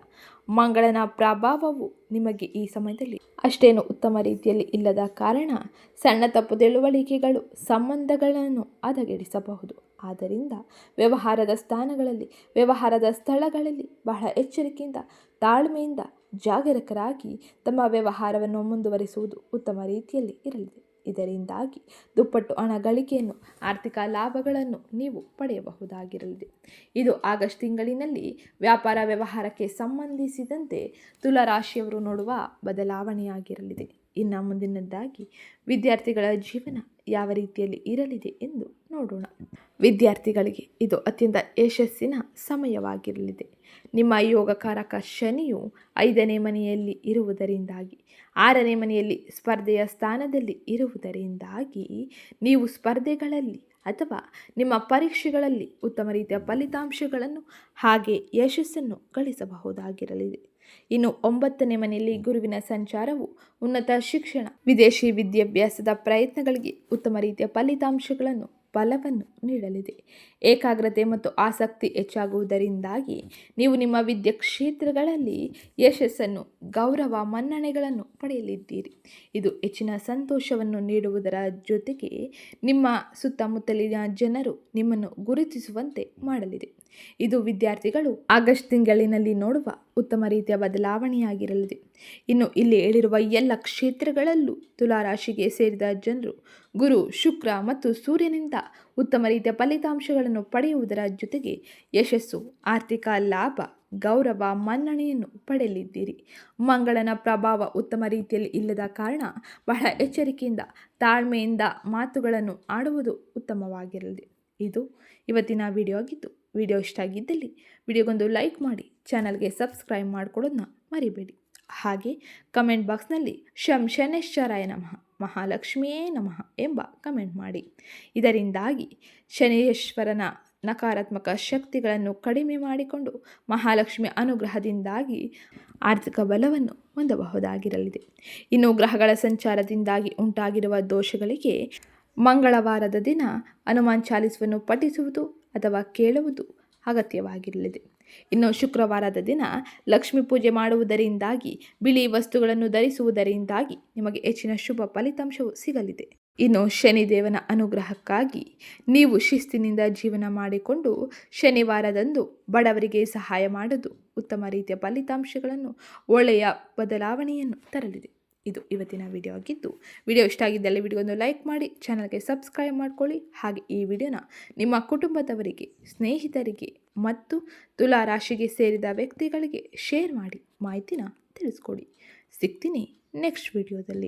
ಮಂಗಳನ ಪ್ರಭಾವವು ನಿಮಗೆ ಈ ಸಮಯದಲ್ಲಿ ಅಷ್ಟೇನು ಉತ್ತಮ ರೀತಿಯಲ್ಲಿ ಇಲ್ಲದ ಕಾರಣ ಸಣ್ಣ ತಪ್ಪು ತಿಳುವಳಿಕೆಗಳು, ಸಂಬಂಧಗಳನ್ನು ಹದಗೆಡಿಸಬಹುದು. ಆದ್ದರಿಂದ ವ್ಯವಹಾರದ ಸ್ಥಾನಗಳಲ್ಲಿ, ವ್ಯವಹಾರದ ಸ್ಥಳಗಳಲ್ಲಿ ಬಹಳ ಎಚ್ಚರಿಕೆಯಿಂದ, ತಾಳ್ಮೆಯಿಂದ ಜಾಗರೂಕರಾಗಿ ತಮ್ಮ ವ್ಯವಹಾರವನ್ನು ಮುಂದುವರಿಸುವುದು ಉತ್ತಮ ರೀತಿಯಲ್ಲಿ ಇರಲಿದೆ. ಇದರಿಂದಾಗಿ ದುಪ್ಪಟ್ಟು ಹಣ ಗಳಿಕೆಯನ್ನು ಆರ್ಥಿಕ ಲಾಭಗಳನ್ನು ನೀವು ಪಡೆಯಬಹುದಾಗಿರಲಿದೆ. ಇದು ಆಗಸ್ಟ್ ತಿಂಗಳಿನಲ್ಲಿ ವ್ಯಾಪಾರ ವ್ಯವಹಾರಕ್ಕೆ ಸಂಬಂಧಿಸಿದಂತೆ ತುಲಾರಾಶಿಯವರು ನೋಡುವ ಬದಲಾವಣೆಯಾಗಿರಲಿದೆ. ಇನ್ನು ಮುಂದಿನದ್ದಾಗಿ ವಿದ್ಯಾರ್ಥಿಗಳ ಜೀವನ ಯಾವ ರೀತಿಯಲ್ಲಿ ಇರಲಿದೆ ಎಂದು ನೋಡೋಣ. ವಿದ್ಯಾರ್ಥಿಗಳಿಗೆ ಇದು ಅತ್ಯಂತ ಯಶಸ್ಸಿನ ಸಮಯವಾಗಿರಲಿದೆ. ನಿಮ್ಮ ಯೋಗಕಾರಕ ಶನಿಯು ಐದನೇ ಮನೆಯಲ್ಲಿ ಇರುವುದರಿಂದಾಗಿ, ಆರನೇ ಮನೆಯಲ್ಲಿ ಸ್ಪರ್ಧೆಯ ಸ್ಥಾನದಲ್ಲಿ ಇರುವುದರಿಂದಾಗಿ ನೀವು ಸ್ಪರ್ಧೆಗಳಲ್ಲಿ ಅಥವಾ ನಿಮ್ಮ ಪರೀಕ್ಷೆಗಳಲ್ಲಿ ಉತ್ತಮ ರೀತಿಯ ಫಲಿತಾಂಶಗಳನ್ನು ಹಾಗೆ ಯಶಸ್ಸನ್ನು ಗಳಿಸಬಹುದಾಗಿರಲಿದೆ. ಇನ್ನು ಒಂಬತ್ತನೇ ಮನೆಯಲ್ಲಿ ಗುರುವಿನ ಸಂಚಾರವು ಉನ್ನತ ಶಿಕ್ಷಣ, ವಿದೇಶಿ ವಿದ್ಯಾಭ್ಯಾಸದ ಪ್ರಯತ್ನಗಳಿಗೆ ಉತ್ತಮ ರೀತಿಯ ಫಲಿತಾಂಶಗಳನ್ನು, ಫಲವನ್ನು ನೀಡಲಿದೆ. ಏಕಾಗ್ರತೆ ಮತ್ತು ಆಸಕ್ತಿ ಹೆಚ್ಚಾಗುವುದರಿಂದಾಗಿ ನೀವು ನಿಮ್ಮ ವಿದ್ಯೆ ಕ್ಷೇತ್ರಗಳಲ್ಲಿ ಯಶಸ್ಸನ್ನು, ಗೌರವ ಮನ್ನಣೆಗಳನ್ನು ಪಡೆಯಲಿದ್ದೀರಿ. ಇದು ಹೆಚ್ಚಿನ ಸಂತೋಷವನ್ನು ನೀಡುವುದರ ಜೊತೆಗೆ ನಿಮ್ಮ ಸುತ್ತಮುತ್ತಲಿನ ಜನರು ನಿಮ್ಮನ್ನು ಗುರುತಿಸುವಂತೆ ಮಾಡಲಿದೆ. ಇದು ವಿದ್ಯಾರ್ಥಿಗಳು ಆಗಸ್ಟ್ ತಿಂಗಳಿನಲ್ಲಿ ನೋಡುವ ಉತ್ತಮ ರೀತಿಯ ಬದಲಾವಣೆಯಾಗಿರಲಿದೆ. ಇನ್ನು ಇಲ್ಲಿ ಹೇಳಿರುವ ಎಲ್ಲ ಕ್ಷೇತ್ರಗಳಲ್ಲೂ ತುಲಾರಾಶಿಗೆ ಸೇರಿದ ಜನರು ಗುರು, ಶುಕ್ರ ಮತ್ತು ಸೂರ್ಯನಿಂದ ಉತ್ತಮ ರೀತಿಯ ಫಲಿತಾಂಶಗಳನ್ನು ಪಡೆಯುವುದರ ಜೊತೆಗೆ ಯಶಸ್ಸು, ಆರ್ಥಿಕ ಲಾಭ, ಗೌರವ, ಮನ್ನಣೆಯನ್ನು ಪಡೆಯಲಿದ್ದೀರಿ. ಮಂಗಳನ ಪ್ರಭಾವ ಉತ್ತಮ ರೀತಿಯಲ್ಲಿ ಇಲ್ಲದ ಕಾರಣ ಬಹಳ ಎಚ್ಚರಿಕೆಯಿಂದ, ತಾಳ್ಮೆಯಿಂದ ಮಾತುಗಳನ್ನು ಆಡುವುದು ಉತ್ತಮವಾಗಿರಲಿದೆ. ಇದು ಇವತ್ತಿನ ವಿಡಿಯೋ ಆಗಿದ್ದು ವಿಡಿಯೋ ಇಷ್ಟ ಆಗಿದ್ದಲ್ಲಿ ವಿಡಿಯೋಗೊಂದು ಲೈಕ್ ಮಾಡಿ ಚಾನಲ್ಗೆ ಸಬ್ಸ್ಕ್ರೈಬ್ ಮಾಡಿಕೊಡೋದನ್ನ ಮರಿಬೇಡಿ. ಹಾಗೆ ಕಮೆಂಟ್ ಬಾಕ್ಸ್ನಲ್ಲಿ ಶಂ ಶನೇಶ್ವರಾಯ ನಮಃ, ಮಹಾಲಕ್ಷ್ಮಿಯೇ ನಮಃ ಎಂಬ ಕಮೆಂಟ್ ಮಾಡಿ. ಇದರಿಂದಾಗಿ ಶನೇಶ್ವರನ ನಕಾರಾತ್ಮಕ ಶಕ್ತಿಗಳನ್ನು ಕಡಿಮೆ ಮಾಡಿಕೊಂಡು ಮಹಾಲಕ್ಷ್ಮಿ ಅನುಗ್ರಹದಿಂದಾಗಿ ಆರ್ಥಿಕ ಬಲವನ್ನು ಹೊಂದಬಹುದಾಗಿರಲಿದೆ. ಇನ್ನು ಗ್ರಹಗಳ ಸಂಚಾರದಿಂದಾಗಿ ಉಂಟಾಗಿರುವ ದೋಷಗಳಿಗೆ ಮಂಗಳವಾರದ ದಿನ ಹನುಮಾನ್ ಚಾಲಿಸವನ್ನು ಪಠಿಸುವುದು ಅಥವಾ ಕೇಳುವುದು ಅಗತ್ಯವಾಗಿರಲಿದೆ. ಇನ್ನು ಶುಕ್ರವಾರದ ದಿನ ಲಕ್ಷ್ಮೀ ಪೂಜೆ ಮಾಡುವುದರಿಂದಾಗಿ, ಬಿಳಿ ವಸ್ತುಗಳನ್ನು ಧರಿಸುವುದರಿಂದಾಗಿ ನಿಮಗೆ ಹೆಚ್ಚಿನ ಶುಭ ಫಲಿತಾಂಶವು ಸಿಗಲಿದೆ. ಇನ್ನು ಶನಿದೇವನ ಅನುಗ್ರಹಕ್ಕಾಗಿ ನೀವು ಶಿಸ್ತಿನಿಂದ ಜೀವನ ಮಾಡಿಕೊಂಡು ಶನಿವಾರದಂದು ಬಡವರಿಗೆ ಸಹಾಯ ಮಾಡೋದು ಉತ್ತಮ ರೀತಿಯ ಫಲಿತಾಂಶಗಳನ್ನು ಒಳ್ಳೆಯ ಬದಲಾವಣೆಯನ್ನು ತರಲಿದೆ. ಇದು ಇವತ್ತಿನ ವಿಡಿಯೋ ಆಗಿದ್ದು. ವಿಡಿಯೋ ಇಷ್ಟ ಆಗಿದ್ದಲ್ಲಿ ವಿಡಿಯೋನ ಲೈಕ್ ಮಾಡಿ ಚಾನಲ್ಗೆ ಸಬ್ಸ್ಕ್ರೈಬ್ ಮಾಡ್ಕೊಳ್ಳಿ. ಹಾಗೆ ಈ ವಿಡಿಯೋನ ನಿಮ್ಮ ಕುಟುಂಬದವರಿಗೆ, ಸ್ನೇಹಿತರಿಗೆ ಮತ್ತು ತುಲಾ ರಾಶಿಗೆ ಸೇರಿದ ವ್ಯಕ್ತಿಗಳಿಗೆ ಶೇರ್ ಮಾಡಿ, ಮಾಹಿತಿನ ತಿಳಿಸ್ಕೊಡಿ. ಸಿಗ್ತೀನಿ ನೆಕ್ಸ್ಟ್ ವಿಡಿಯೋದಲ್ಲಿ